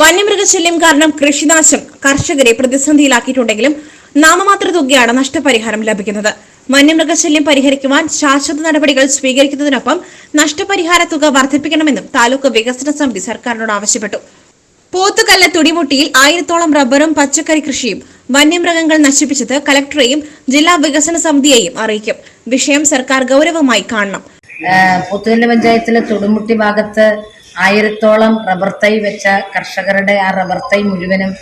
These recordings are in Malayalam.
വന്യമൃഗശല്യം കാരണം കൃഷിനാശം കർഷകരെ പ്രതിസന്ധിയിലാക്കിയിട്ടുണ്ടെങ്കിലും നാമമാത്ര തുകയാണ് നഷ്ടപരിഹാരം ലഭിക്കുന്നത്. വന്യമൃഗശല്യം പരിഹരിക്കുവാൻ ശാശ്വത നടപടികൾ സ്വീകരിക്കുന്നതിനൊപ്പം നഷ്ടപരിഹാര തുക വർദ്ധിപ്പിക്കണമെന്നും താലൂക്ക് വികസന സമിതി സർക്കാരിനോട് ആവശ്യപ്പെട്ടു. പോത്തുകല്ല് തുടിമുട്ടിയിൽ ആയിരത്തോളം റബ്ബറും പച്ചക്കറി കൃഷിയും വന്യമൃഗങ്ങൾ നശിപ്പിച്ചത് കലക്ടറെയും ജില്ലാ വികസന സമിതിയെയും അറിയിക്കും. വിഷയം സർക്കാർ ഗൗരവമായി കാണണം. പോത്തുകല്ല് പഞ്ചായത്തിലെ തുടിമുട്ടി ഭാഗത്ത് ആയിരത്തോളം റബ്ബർ തൈ വെച്ച കർഷകരുടെ ആ റബ്ബർ തൈ മുഴുവനും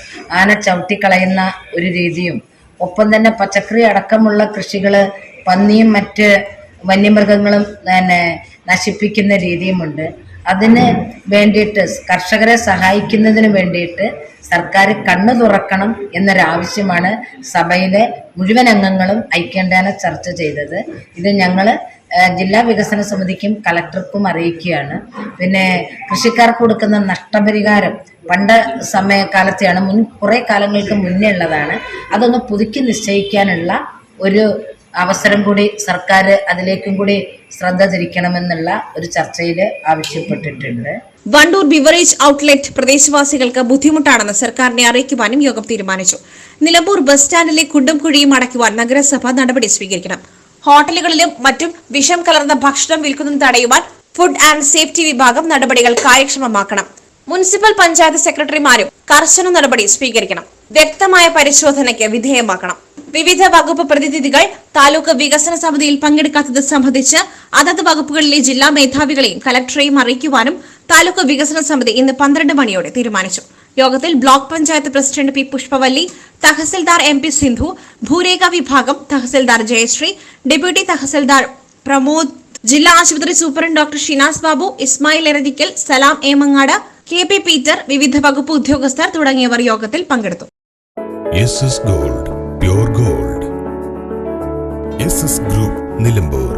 ആന ചവിട്ടിക്കളയുന്ന ഒരു രീതിയും ഒപ്പം തന്നെ പച്ചക്കറി അടക്കമുള്ള കൃഷികൾ പന്നിയും മറ്റ് വന്യമൃഗങ്ങളും പിന്നെ നശിപ്പിക്കുന്ന രീതിയുമുണ്ട്. അതിന് വേണ്ടിയിട്ട് കർഷകരെ സഹായിക്കുന്നതിന് വേണ്ടിയിട്ട് സർക്കാർ കണ്ണു തുറക്കണം എന്നൊരാവശ്യമാണ് സഭയിലെ മുഴുവൻ അംഗങ്ങളും ഐക്യണ്ഠേന ചർച്ച ചെയ്തത്. ഇത് ഞങ്ങൾ ജില്ലാ വികസന സമിതിക്കും കളക്ടർക്കും അറിയിക്കുകയാണ്. പിന്നെ കൃഷിക്കാർക്ക് കൊടുക്കുന്ന നഷ്ടപരിഹാരം പണ്ട് സമയകാലത്തെയാണ് മുൻ കുറേ കാലങ്ങൾക്ക് മുന്നേ ഉള്ളതാണ്. അതൊന്ന് പുതുക്കി നിശ്ചയിക്കാനുള്ള ഒരു അവസരം കൂടി സർക്കാർ അതിലേക്കും കൂടി ശ്രദ്ധ തിരിക്കണമെന്നുള്ള ഒരു ചർച്ചയിൽ ആവശ്യപ്പെട്ടിട്ടുണ്ട്. വണ്ടൂർ ബിവറേജ് ഔട്ട്ലെറ്റ് പ്രദേശവാസികൾക്ക് ബുദ്ധിമുട്ടാണെന്ന് സർക്കാരിനെ അറിയിക്കുവാനും യോഗം തീരുമാനിച്ചു. നിലമ്പൂർ ബസ് സ്റ്റാൻഡിലെ കുണ്ടും കുഴിയും അടയ്ക്കുവാൻ നഗരസഭ നടപടി സ്വീകരിക്കണം. ഹോട്ടലുകളിലും മറ്റും വിഷം കലർന്ന ഭക്ഷണം വിൽക്കുന്നത് തടയുവാൻ ഫുഡ് ആൻഡ് സേഫ്റ്റി വിഭാഗം നടപടികൾ കാര്യക്ഷമമാക്കണം. മുനിസിപ്പൽ പഞ്ചായത്ത് സെക്രട്ടറിമാരും കർശന നടപടി സ്വീകരിക്കണം. വ്യക്തമായ പരിശോധനയ്ക്ക് വിധേയമാക്കണം. വിവിധ വകുപ്പ് പ്രതിനിധികൾ താലൂക്ക് വികസന സമിതിയിൽ പങ്കെടുക്കാത്തത് സംബന്ധിച്ച് അതത് വകുപ്പുകളിലെ ജില്ലാ മേധാവികളെയും കലക്ടറെയും അറിയിക്കുവാനും താലൂക്ക് വികസന സമിതി ഇന്ന് പന്ത്രണ്ട് മണിയോടെ തീരുമാനിച്ചു. യോഗത്തിൽ block panchayat president P Pushpavalli tahsildar M P Sindhu ഭൂരേഖ വിഭാഗം തഹസിൽദാർ ജയശ്രീ ഡെപ്യൂട്ടി തഹസിൽദാർ പ്രമോദ് ജില്ലാ ആശുപത്രി superintendent doctor Shinas Babu Ismail Erathikkal Salam Emangad K P Peter വിവിധ വകുപ്പ് ഉദ്യോഗസ്ഥർ തുടങ്ങിയവർ യോഗത്തിൽ പങ്കെടുത്തു. Gold gold group Nilambur